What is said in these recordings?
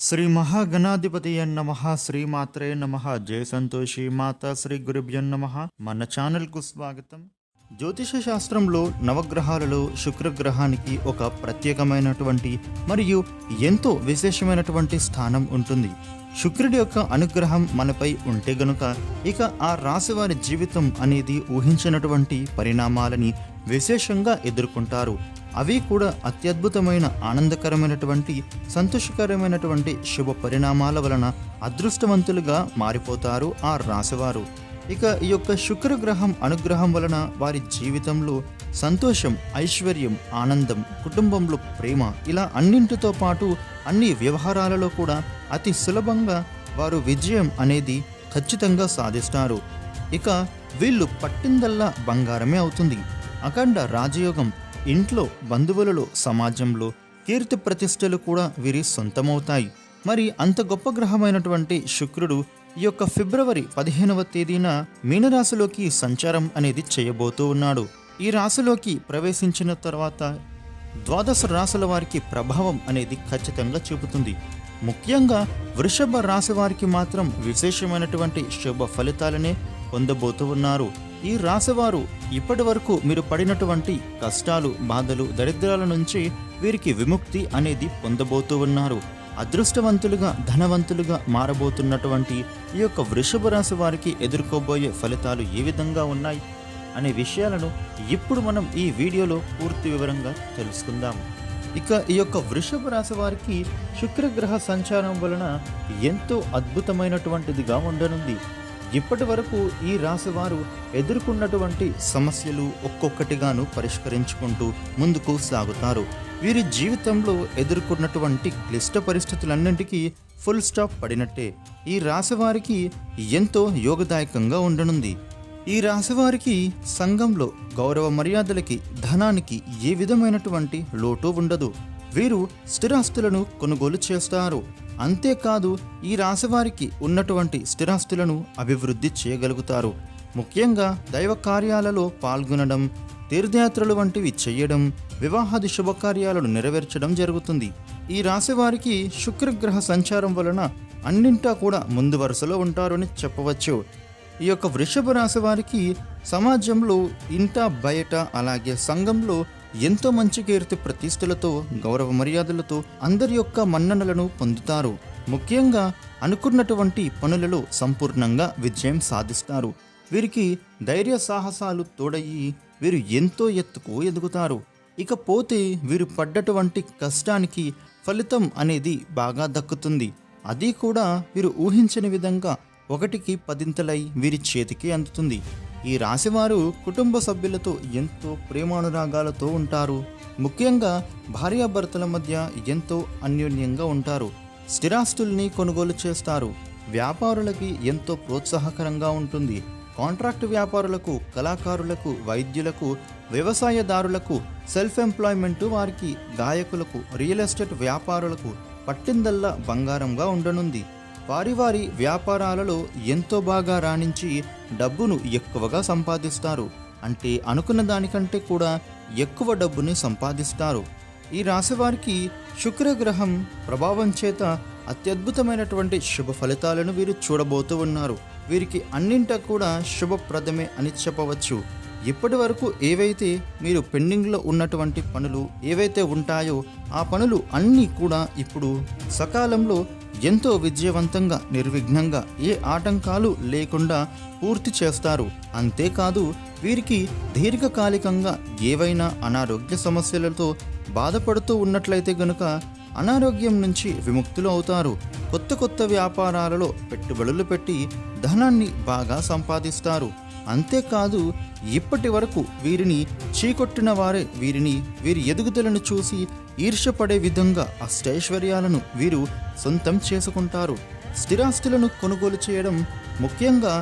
శ్రీ మహాగణాధిపతి నమ శ్రీమాత్రే నమ జయ సంతోషి మాత శ్రీ గురుభ్యం నమ. మన ఛానల్కు స్వాగతం. జ్యోతిష శాస్త్రంలో నవగ్రహాలలో శుక్రగ్రహానికి ఒక ప్రత్యేకమైనటువంటి మరియు ఎంతో విశేషమైనటువంటి స్థానం ఉంటుంది. శుక్రుడి యొక్క అనుగ్రహం మనపై ఉంటే గనుక ఇక ఆ రాశివారి జీవితం అనేది ఊహించినటువంటి పరిణామాలని విశేషంగా ఎదుర్కొంటారు. అవి కూడా అత్యద్భుతమైన ఆనందకరమైనటువంటి సంతోషకరమైనటువంటి శుభ పరిణామాల వలన అదృష్టవంతులుగా మారిపోతారు ఆ రాశివారు. ఇక ఈ యొక్క శుక్రగ్రహం అనుగ్రహం వలన వారి జీవితంలో సంతోషం ఐశ్వర్యం ఆనందం కుటుంబంలో ప్రేమ ఇలా అన్నింటితో పాటు అన్ని వ్యవహారాలలో కూడా అతి సులభంగా వారు విజయం అనేది ఖచ్చితంగా సాధిస్తారు. ఇక వీళ్ళు పట్టిందల్లా బంగారమే అవుతుంది. అఖండ రాజయోగం ఇంట్లో బంధువులలో సమాజంలో కీర్తి ప్రతిష్టలు కూడా వీరి సొంతమవుతాయి. మరి అంత గొప్ప గ్రహమైనటువంటి శుక్రుడు ఈ యొక్క ఫిబ్రవరి పదిహేనవ తేదీన మీనరాశిలోకి సంచారం అనేది చేయబోతూ ఉన్నాడు. ఈ రాశిలోకి ప్రవేశించిన తర్వాత ద్వాదశ రాశుల వారికి ప్రభావం అనేది ఖచ్చితంగా చూపుతుంది. ముఖ్యంగా వృషభ రాశి వారికి మాత్రం విశేషమైనటువంటి శుభ ఫలితాలనే పొందబోతూ ఉన్నారు. ఈ రాశివారు ఇప్పటి వరకు మీరు పడినటువంటి కష్టాలు బాధలు దరిద్రాల నుంచి వీరికి విముక్తి అనేది పొందబోతూ ఉన్నారు. అదృష్టవంతులుగా ధనవంతులుగా మారబోతున్నటువంటి ఈ యొక్క వృషభ రాశి వారికి ఎదుర్కోబోయే ఫలితాలు ఏ విధంగా ఉన్నాయి అనే విషయాలను ఇప్పుడు మనం ఈ వీడియోలో పూర్తి వివరంగా తెలుసుకుందాం. ఇక ఈ యొక్క వృషభ రాశి వారికి శుక్రగ్రహ సంచారం వలన ఎంతో అద్భుతమైనటువంటిదిగా ఉండనుంది. ఇప్పటి వరకు ఈ రాశివారు ఎదుర్కొన్నటువంటి సమస్యలు ఒక్కొక్కటిగాను పరిష్కరించుకుంటూ ముందుకు సాగుతారు. వీరి జీవితంలో ఎదుర్కొన్నటువంటి క్లిష్ట పరిస్థితులన్నింటికీ ఫుల్ స్టాప్ పడినట్టే. ఈ రాశి వారికి ఎంతో యోగదాయకంగా ఉండనుంది. ఈ రాశివారికి సంఘంలో గౌరవ మర్యాదలకి ధనానికి ఏ విధమైనటువంటి లోటు ఉండదు. వీరు స్థిరాస్తులను కొనుగోలు చేస్తారు. అంతేకాదు ఈ రాశివారికి ఉన్నటువంటి స్థిరాస్తులను అభివృద్ధి చేయగలుగుతారు. ముఖ్యంగా దైవ కార్యాలలో పాల్గొనడం తీర్థయాత్రలు వంటివి చేయడం వివాహాది శుభకార్యాలను నెరవేర్చడం జరుగుతుంది. ఈ రాశివారికి శుక్రగ్రహ సంచారం వలన అన్నింటా కూడా ముందు వరుసలో ఉంటారని చెప్పవచ్చు. ఈ యొక్క వృషభ రాశి వారికి సమాజంలో ఇంట బయట అలాగే సంఘంలో ఎంతో మంచి కీర్తి ప్రతిష్టలతో గౌరవ మర్యాదలతో అందరి యొక్క మన్ననలను పొందుతారు. ముఖ్యంగా అనుకున్నటువంటి పనులలో సంపూర్ణంగా విజయం సాధిస్తారు. వీరికి ధైర్య సాహసాలు తోడయ్యి వీరు ఎంతో ఎత్తుకు ఎదుగుతారు. ఇకపోతే వీరు పడ్డటువంటి కష్టానికి ఫలితం అనేది బాగా దక్కుతుంది. అది కూడా వీరు ఊహించని విధంగా ఒకటికి పదింతలై వీరి చేతికి అందుతుంది. ఈ రాశివారు కుటుంబ సభ్యులతో ఎంతో ప్రేమానురాగాలతో ఉంటారు. ముఖ్యంగా భార్యాభర్తల మధ్య ఎంతో అన్యోన్యంగా ఉంటారు. స్థిరాస్తుల్ని కొనుగోలు చేస్తారు. వ్యాపారులకి ఎంతో ప్రోత్సాహకరంగా ఉంటుంది. కాంట్రాక్ట్ వ్యాపారులకు కళాకారులకు వైద్యులకు వ్యవసాయదారులకు సెల్ఫ్ ఎంప్లాయ్మెంట్ వారికి గాయకులకు రియల్ ఎస్టేట్ వ్యాపారులకు పట్టిందల్లా బంగారంగా ఉండనుంది. వారి వారి వ్యాపారాలలో ఎంతో బాగా రాణించి డబ్బును ఎక్కువగా సంపాదిస్తారు. అంటే అనుకున్న దానికంటే కూడా ఎక్కువ డబ్బుని సంపాదిస్తారు. ఈ రాశివారికి శుక్రగ్రహం ప్రభావం చేత అత్యద్భుతమైనటువంటి శుభ ఫలితాలను వీరు చూడబోతూ ఉన్నారు. వీరికి అన్నింటా కూడా శుభప్రదమే అని చెప్పవచ్చు. ఇప్పటి వరకు ఏవైతే మీరు పెండింగ్లో ఉన్నటువంటి పనులు ఏవైతే ఉంటాయో ఆ పనులు అన్నీ కూడా ఇప్పుడు సకాలంలో ఎంతో విజయవంతంగా నిర్విఘ్నంగా ఏ ఆటంకాలు లేకుండా పూర్తి చేస్తారు. అంతేకాదు వీరికి దీర్ఘకాలికంగా ఏవైనా అనారోగ్య సమస్యలతో బాధపడుతూ ఉన్నట్లయితే గనుక అనారోగ్యం నుంచి విముక్తులు అవుతారు. కొత్త కొత్త వ్యాపారాలలో పెట్టుబడులు పెట్టి ధనాన్ని బాగా సంపాదిస్తారు. అంతేకాదు ఇప్పటి వరకు వీరిని చీకొట్టిన వారే వీరిని వీరి ఎదుగుదలను చూసి ఈర్ష్యపడే విధంగా అష్టైశ్వర్యాలను వీరు సొంతం చేసుకుంటారు. స్థిరాస్తులను కొనుగోలు చేయడం ముఖ్యంగా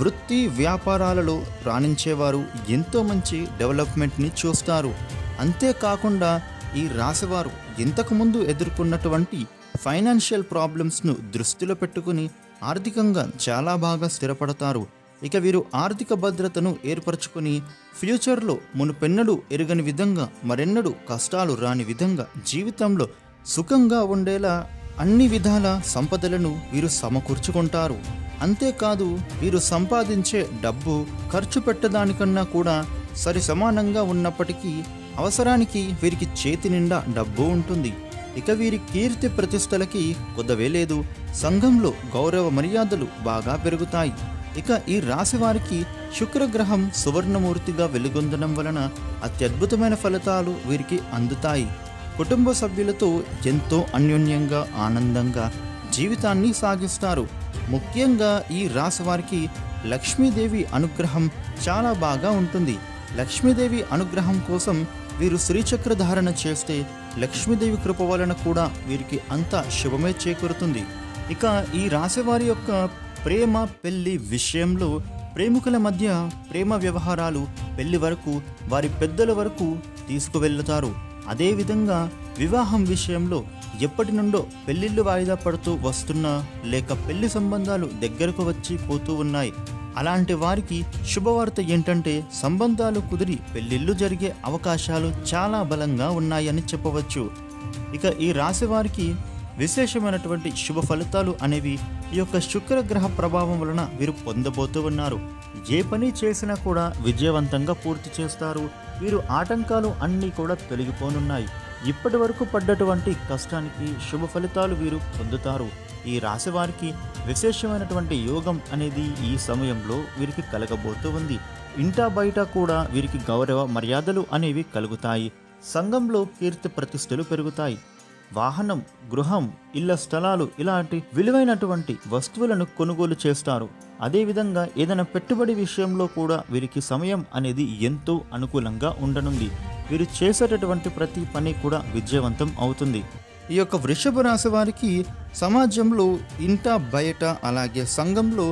వృత్తి వ్యాపారాలలో రాణించేవారు ఎంతో మంచి డెవలప్మెంట్ని చూస్తారు. అంతేకాకుండా ఈ రాశివారు ఇంతకుముందు ఎదుర్కొన్నటువంటి ఫైనాన్షియల్ ప్రాబ్లమ్స్ను దృష్టిలో పెట్టుకుని ఆర్థికంగా చాలా బాగా స్థిరపడతారు. ఇక వీరు ఆర్థిక భద్రతను ఏర్పరచుకుని ఫ్యూచర్లో మునుపెన్నడూ ఎరుగని విధంగా మరెన్నడూ కష్టాలు రాని విధంగా జీవితంలో సుఖంగా ఉండేలా అన్ని విధాల సంపదలను వీరు సమకూర్చుకుంటారు. అంతేకాదు వీరు సంపాదించే డబ్బు ఖర్చు పెట్టడానికన్నా కూడా సరి సమానంగా ఉన్నప్పటికీ అవసరానికి వీరికి చేతి నిండా డబ్బు ఉంటుంది. ఇక వీరి కీర్తి ప్రతిష్టలకి కొదవే లేదు. సంఘంలో గౌరవ మర్యాదలు బాగా పెరుగుతాయి. ఇక ఈ రాశి వారికి శుక్రగ్రహం సువర్ణమూర్తిగా వెలుగొందడం వలన అత్యద్భుతమైన ఫలితాలు వీరికి అందుతాయి. కుటుంబ సభ్యులతో ఎంతో అన్యోన్యంగా ఆనందంగా జీవితాన్ని సాగిస్తారు. ముఖ్యంగా ఈ రాశి వారికి లక్ష్మీదేవి అనుగ్రహం చాలా బాగా ఉంటుంది. లక్ష్మీదేవి అనుగ్రహం కోసం వీరు శ్రీచక్ర ధారణ చేస్తే లక్ష్మీదేవి కృప వలన కూడా వీరికి అంతా శుభమే చేకూరుతుంది. ఇక ఈ రాశి వారి యొక్క ప్రేమ పెళ్ళి విషయంలో ప్రేమికుల మధ్య ప్రేమ వ్యవహారాలు పెళ్ళి వరకు వారి పెద్దల వరకు తీసుకువెళ్తారు. అదేవిధంగా వివాహం విషయంలో ఎప్పటి నుండో పెళ్ళిళ్ళు వాయిదా పడుతూ వస్తున్నా లేక పెళ్ళి సంబంధాలు దగ్గరకు వచ్చి పోతూ ఉన్నాయి. అలాంటి వారికి శుభవార్త ఏంటంటే సంబంధాలు కుదిరి పెళ్ళిళ్ళు జరిగే అవకాశాలు చాలా బలంగా ఉన్నాయని చెప్పవచ్చు. ఇక ఈ రాశి వారికి విశేషమైనటువంటి శుభ ఫలితాలు అనేవి ఈ యొక్క శుక్రగ్రహ ప్రభావం వలన వీరు పొందబోతూ ఉన్నారు. ఏ పని చేసినా కూడా విజయవంతంగా పూర్తి చేస్తారు. వీరు ఆటంకాలు అన్నీ కూడా తొలగిపోనున్నాయి. ఇప్పటి వరకు పడ్డటువంటి కష్టానికి శుభ ఫలితాలు వీరు పొందుతారు. ఈ రాశి వారికి విశేషమైనటువంటి యోగం అనేది ఈ సమయంలో వీరికి కలగబోతూ ఉంది. ఇంటా బయట కూడా వీరికి గౌరవ మర్యాదలు అనేవి కలుగుతాయి. సంఘంలో కీర్తి ప్రతిష్టలు పెరుగుతాయి. వాహనం గృహం ఇళ్ళ స్థలాలు ఇలాంటి విలువైనటువంటి వస్తువులను కొనుగోలు చేస్తారు. అదేవిధంగా ఏదైనా పెట్టుబడి విషయంలో కూడా వీరికి సమయం అనేది ఎంతో అనుకూలంగా ఉండనుంది. వీరు చేసేటటువంటి ప్రతి పని కూడా విజయవంతం అవుతుంది. ఈ యొక్క వృషభ రాశి వారికి సమాజంలో ఇంట బయట అలాగే సంఘంలో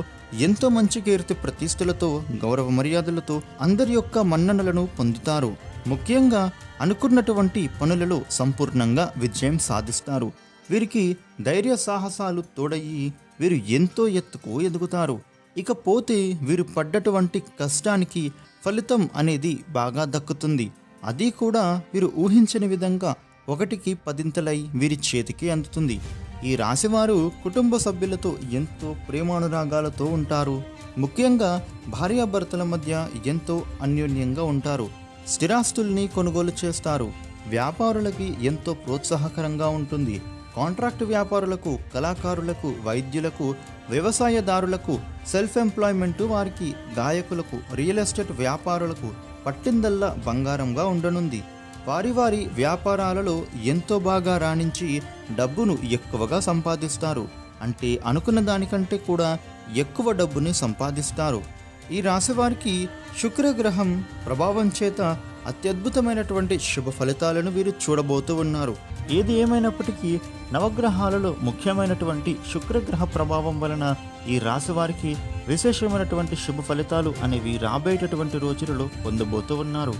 ఎంతో మంచి కీర్తి ప్రతిష్టలతో గౌరవ మర్యాదలతో అందరి యొక్క మన్ననలను పొందుతారు. ముఖ్యంగా అనుకున్నటువంటి పనులలో సంపూర్ణంగా విజయం సాధిస్తారు. వీరికి ధైర్య సాహసాలు తోడయ్యి వీరు ఎంతో ఎత్తుకు ఎదుగుతారు. ఇకపోతే వీరు పడ్డటువంటి కష్టానికి ఫలితం అనేది బాగా దక్కుతుంది. అది కూడా వీరు ఊహించని విధంగా ఒకటికి పదింతలై వీరి చేతికి అందుతుంది. ఈ రాశివారు కుటుంబ సభ్యులతో ఎంతో ప్రేమానురాగాలతో ఉంటారు. ముఖ్యంగా భార్యాభర్తల మధ్య ఎంతో అన్యోన్యంగా ఉంటారు. స్థిరాస్తుల్ని కొనుగోలు చేస్తారు. వ్యాపారులకి ఎంతో ప్రోత్సాహకరంగా ఉంటుంది. కాంట్రాక్ట్ వ్యాపారులకు కళాకారులకు వైద్యులకు వ్యవసాయదారులకు సెల్ఫ్ ఎంప్లాయ్మెంట్ వారికి గాయకులకు రియల్ ఎస్టేట్ వ్యాపారులకు పట్టిందల్లా బంగారంగా ఉండనుంది. వారి వారి వ్యాపారాలలో ఎంతో బాగా రాణించి డబ్బును ఎక్కువగా సంపాదిస్తారు. అంటే అనుకున్న దానికంటే కూడా ఎక్కువ డబ్బుని సంపాదిస్తారు. ఈ రాశి వారికి శుక్రగ్రహం ప్రభావం చేత అత్యద్భుతమైనటువంటి శుభ ఫలితాలను వీరు చూడబోతూ ఉన్నారు. ఏది ఏమైనప్పటికీ నవగ్రహాలలో ముఖ్యమైనటువంటి శుక్రగ్రహ ప్రభావం వలన ఈ రాశి వారికి విశేషమైనటువంటి శుభ ఫలితాలు అనేవి రాబోయేటటువంటి రోజులలో పొందబోతూ ఉన్నారు.